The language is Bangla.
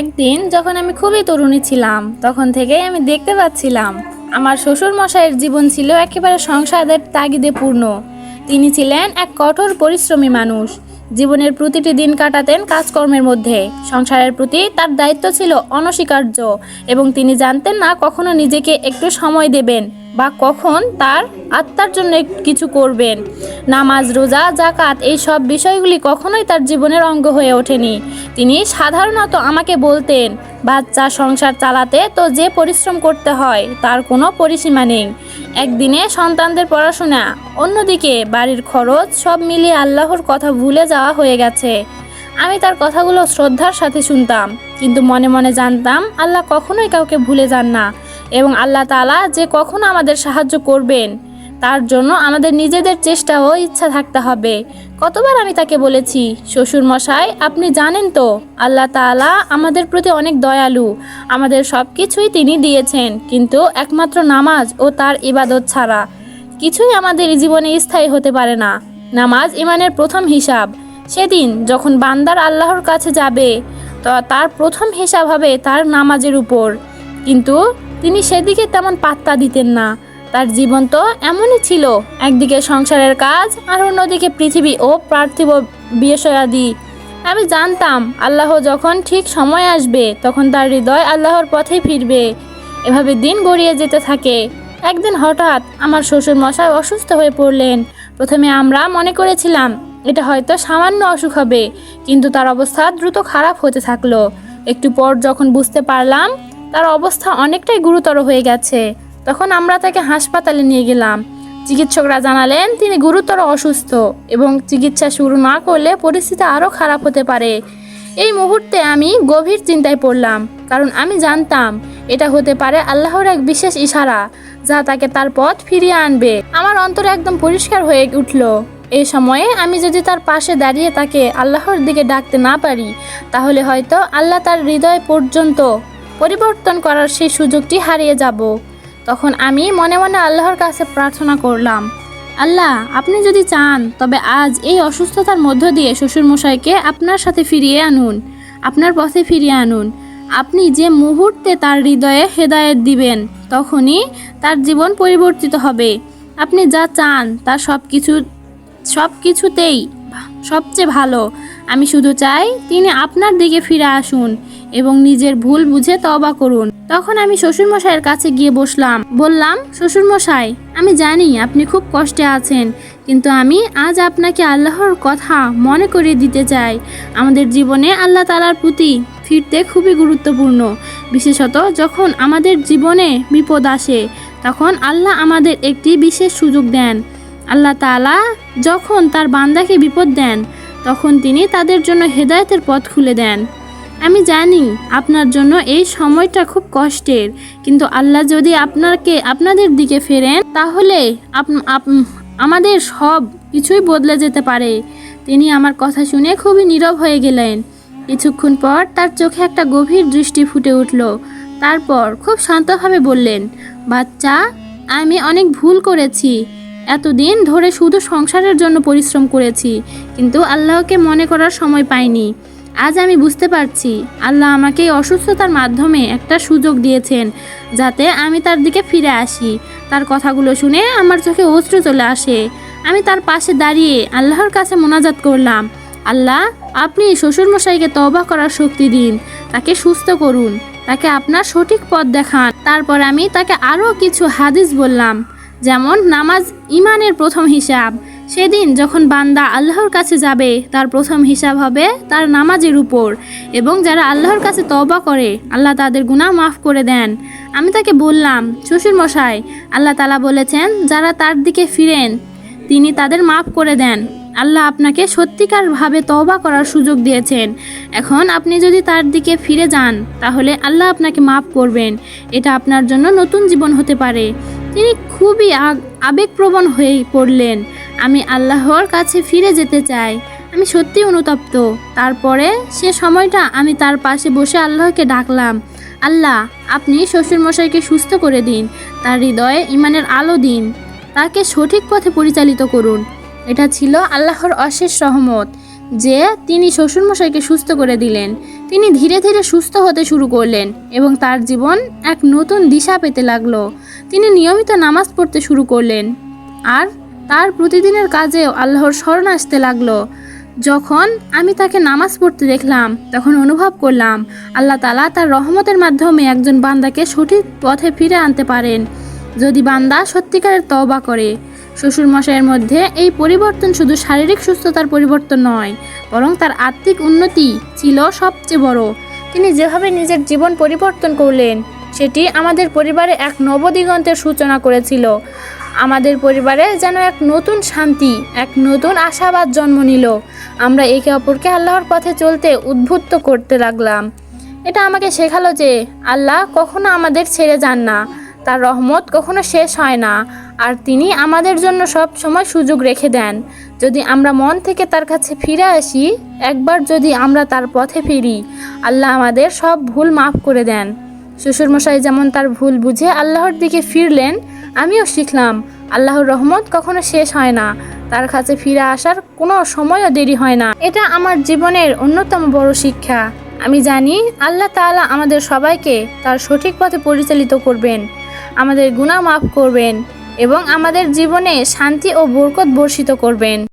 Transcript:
একদিন যখন আমি খুবই তরুণী ছিলাম, তখন থেকেই আমি দেখতে পাচ্ছিলাম, আমার শ্বশুর মশাইয়ের জীবন ছিল একেবারে সংসারের তাগিদে পূর্ণ। তিনি ছিলেন এক কঠোর পরিশ্রমী মানুষ। জীবনের প্রতিটি দিন কাটাতেন কাজকর্মের মধ্যে। সংসারের প্রতি তার দায়িত্ব ছিল অনস্বীকার্য এবং তিনি জানতেন না কখনো নিজেকে একটু সময় দেবেন। বা কখন তার আত্মার জন্য কিছু করবেন? নামাজ, রোজা জাকাত এই সব বিষয়গুলি কখনোই তার জীবনের অঙ্গ হয়ে ওঠেনি। তিনি সাধারণত আমাকে বলতেন, বাচ্চা সংসার চালাতে তো যে পরিশ্রম করতে হয়, তার কোনো পরিসীমা নেই। একদিনে সন্তানদের পড়াশোনা, অন্যদিকে বাড়ির খরচ সব মিলিয়ে আল্লাহর কথা ভুলে যাওয়া হয়ে গেছে। আমি তার কথাগুলো শ্রদ্ধার সাথে শুনতাম, কিন্তু মনে মনে জানতাম, আল্লাহ কখনোই কাউকে ভুলে যান না। এবং আল্লাহ তাআলা যে কখনো আমাদের সাহায্য করবেন, তার জন্য আমাদের নিজেদের চেষ্টা ও ইচ্ছা থাকতে হবে। কতবার আমি তাকে বলেছি, শ্বশুর মশাই, আপনি জানেন তো, আল্লাহ তাআলা আমাদের প্রতি অনেক দয়ালু, আমাদের সব কিছুই তিনি দিয়েছেন, কিন্তু একমাত্র নামাজ ও তার ইবাদত ছাড়া কিছুই আমাদের জীবনে স্থায়ী হতে পারে না। নামাজ ইমানের প্রথম হিসাব। সেদিন যখন বান্দার আল্লাহর কাছে যাবে, তো তার প্রথম হিসাব হবে তার নামাজের উপর। কিন্তু তিনি সেদিকে তেমন পাত্তা দিতেন না। তার জীবন তো এমনই ছিল, একদিকে সংসারের কাজ আর অন্যদিকে পৃথিবী ও পার্থিব বিষয়াদি আমি জানতাম, আল্লাহ যখন ঠিক সময় আসবে, তখন তার হৃদয় আল্লাহর পথে ফিরবে। এভাবে দিন গড়িয়ে যেতে থাকে। একদিন হঠাৎ আমার শ্বশুর মশাই অসুস্থ হয়ে পড়লেন। প্রথমে আমরা মনে করেছিলাম, এটা হয়তো সামান্য অসুখ হবে, কিন্তু তার অবস্থা দ্রুত খারাপ হতে থাকল। একটু পর যখন বুঝতে পারলাম তার অবস্থা অনেকটাই গুরুতর হয়ে গেছে। তখন আমরা তাকে হাসপাতালে নিয়ে গেলাম। চিকিৎসকরা জানালেন, তিনি গুরুতর অসুস্থ এবং চিকিৎসা শুরু না করলে পরিস্থিতি আরও খারাপ হতে পারে। এই মুহূর্তে আমি গভীর চিন্তায় পড়লাম, কারণ আমি জানতাম এটা হতে পারে আল্লাহর এক বিশেষ ইশারা, যা তাকে তার পথ ফিরিয়ে আনবে। আমার অন্তর একদম পরিষ্কার হয়ে উঠল। এই সময়ে আমি যদি তার পাশে দাঁড়িয়ে তাকে আল্লাহর দিকে ডাকতে না পারি, তাহলে হয়তো আল্লাহ তার হৃদয় পর্যন্ত পরিবর্তন করার সেই সুযোগটি হারিয়ে যাব। তখন আমি মনে মনে আল্লাহর কাছে প্রার্থনা করলাম, আল্লাহ, আপনি যদি চান, তবে আজ এই অসুস্থতার মধ্য দিয়ে শ্বশুরমশাইকে আপনার সাথে ফিরিয়ে আনুন, আপনার পথে ফিরিয়ে আনুন। আপনি যে মুহূর্তে তার হৃদয়ে হেদায়েত দিবেন, তখনই তার জীবন পরিবর্তিত হবে। আপনি যা চান তার সব কিছু সব কিছুতেই সবচেয়ে ভালো। আমি শুধু চাই তিনি আপনার দিকে ফিরে আসুন এবং নিজের ভুল বুঝে তবা করুন। তখন আমি শ্বশুরমশাইয়ের কাছে গিয়ে বসলাম। বললাম, শ্বশুরমশাই, আমি জানি আপনি খুব কষ্টে আছেন, কিন্তু আমি আজ আপনাকে আল্লাহর কথা মনে করিয়ে দিতে চাই। আমাদের জীবনে আল্লাহ তালার প্রতি ফিরতে খুবই গুরুত্বপূর্ণ। বিশেষত যখন আমাদের জীবনে বিপদ আসে, তখন আল্লাহ আমাদের একটি বিশেষ সুযোগ দেন। আল্লাহ তাআলা যখন তার বান্দাকে বিপদ দেন, তখন তিনি তাদের জন্য হেদায়তের পথ খুলে দেন। আমি জানি আপনার জন্য এই সময়টা খুব কষ্টের, কিন্তু আল্লাহ যদি আপনাকে, আপনাদের দিকে ফেরেন, তাহলে আমাদের সব কিছুই বদলে যেতে পারে। তিনি আমার কথা শুনে খুবই নীরব হয়ে গেলেন। কিছুক্ষণ পর তার চোখে একটা গভীর দৃষ্টি ফুটে উঠল। তারপর খুব শান্তভাবে বললেন, বাচ্চা, আমি অনেক ভুল করেছি। এতদিন ধরে শুধু সংসারের জন্য পরিশ্রম করেছি, কিন্তু আল্লাহকে মনে করার সময় পাইনি। আজ আমি বুঝতে পারছি, আল্লাহ আমাকে এই অসুস্থতার মাধ্যমে একটা সুযোগ দিয়েছেন, যাতে আমি তার দিকে ফিরে আসি। তার কথাগুলো শুনে আমার চোখে অস্ত্র চলে আসে। আমি তার পাশে দাঁড়িয়ে আল্লাহর কাছে মোনাজাত করলাম, আল্লাহ, আপনি শ্বশুরমশাইকে তওবা করার শক্তি দিন, তাকে সুস্থ করুন, তাকে আপনার সঠিক পথ দেখান। তারপর আমি তাকে আরও কিছু হাদিস বললাম। যেমন নামাজ ইমানের প্রথম হিসাব। সেদিন যখন বান্দা আল্লাহর কাছে যাবে, তার প্রথম হিসাব হবে তার নামাজের উপর। এবং যারা আল্লাহর কাছে তওবা করে, আল্লাহ তাদের গুনাহ মাফ করে দেন। আমি তাকে বললাম, শ্বশুর মশাই, আল্লাহ তালা বলেছেন, যারা তার দিকে ফিরেন, তিনি তাদের মাফ করে দেন। আল্লাহ আপনাকে সত্যিকারভাবে তওবা করার সুযোগ দিয়েছেন। এখন আপনি যদি তার দিকে ফিরে যান, তাহলে আল্লাহ আপনাকে মাফ করবেন। এটা আপনার জন্য নতুন জীবন হতে পারে। তিনি খুবই আবেগপ্রবণ হয়ে পড়লেন। আমি আল্লাহর কাছে ফিরে যেতে চাই। আমি সত্যি অনুতপ্ত। তারপরে সে সময়টা আমি তার পাশে বসে আল্লাহকে ডাকলাম, আল্লাহ, আপনি শ্বশুরমশাইকে সুস্থ করে দিন। তার হৃদয়ে ইমানের আলো দিন। তাকে সঠিক পথে পরিচালিত করুন। এটা ছিল আল্লাহর অশেষ সহমত যে তিনি শ্বশুরমশাইকে সুস্থ করে দিলেন। তিনি ধীরে ধীরে সুস্থ হতে শুরু করলেন এবং তার জীবন এক নতুন দিশা পেতে লাগল। তিনি নিয়মিত নামাজ পড়তে শুরু করলেন। আর তার প্রতিদিনের কাজেও আল্লাহর স্মরণ আসতে লাগল। যখন আমি তাকে নামাজ পড়তে দেখলাম, তখন অনুভব করলাম, আল্লাহ তালা তার রহমতের মাধ্যমে একজন বান্দাকে সঠিক পথে ফিরে আনতে পারেন। যদি বান্দা সত্যিকারের তওবা করে শ্বশুরমশাইয়ের মধ্যে এই পরিবর্তন শুধু শারীরিক সুস্থতার পরিবর্তন নয়, বরং তার আত্মিক উন্নতি ছিল সবচেয়ে বড়। তিনি যেভাবে নিজের জীবন পরিবর্তন করলেন, সেটি আমাদের পরিবারে এক নবদিগন্তের সূচনা করেছিল। আমাদের পরিবারে যেন এক নতুন শান্তি, এক নতুন আশাবাদ জন্ম নিল। আমরা একে অপরকে আল্লাহর পথে চলতে উদ্বুদ্ধ করতে লাগলাম। এটা আমাকে শেখালো যে, আল্লাহ কখনো আমাদের ছেড়ে যান না, তার রহমত কখনো শেষ হয় না। আর তিনি আমাদের জন্য সব সময় সুযোগ রেখে দেন। যদি আমরা মন থেকে তার কাছে ফিরে আসি, একবার যদি আমরা তার পথে ফিরি, আল্লাহ আমাদের সব ভুল মাফ করে দেন। শ্বশুরমশাই যেমন তার ভুল বুঝে আল্লাহর দিকে ফিরলেন, আমিও শিখলাম, আল্লাহর রহমত কখনো শেষ হয় না। তার কাছে ফিরে আসার কোনো সময়ও দেরি হয় না। এটা আমার জীবনের অন্যতম বড় শিক্ষা। আমি জানি আল্লাহ তাআলা আমাদের সবাইকে তার সঠিক পথে পরিচালিত করবেন, আমাদের গুনাহ মাফ করবেন। এবং আমাদের জীবনে শান্তি ও বরকত বর্ষিত করবেন।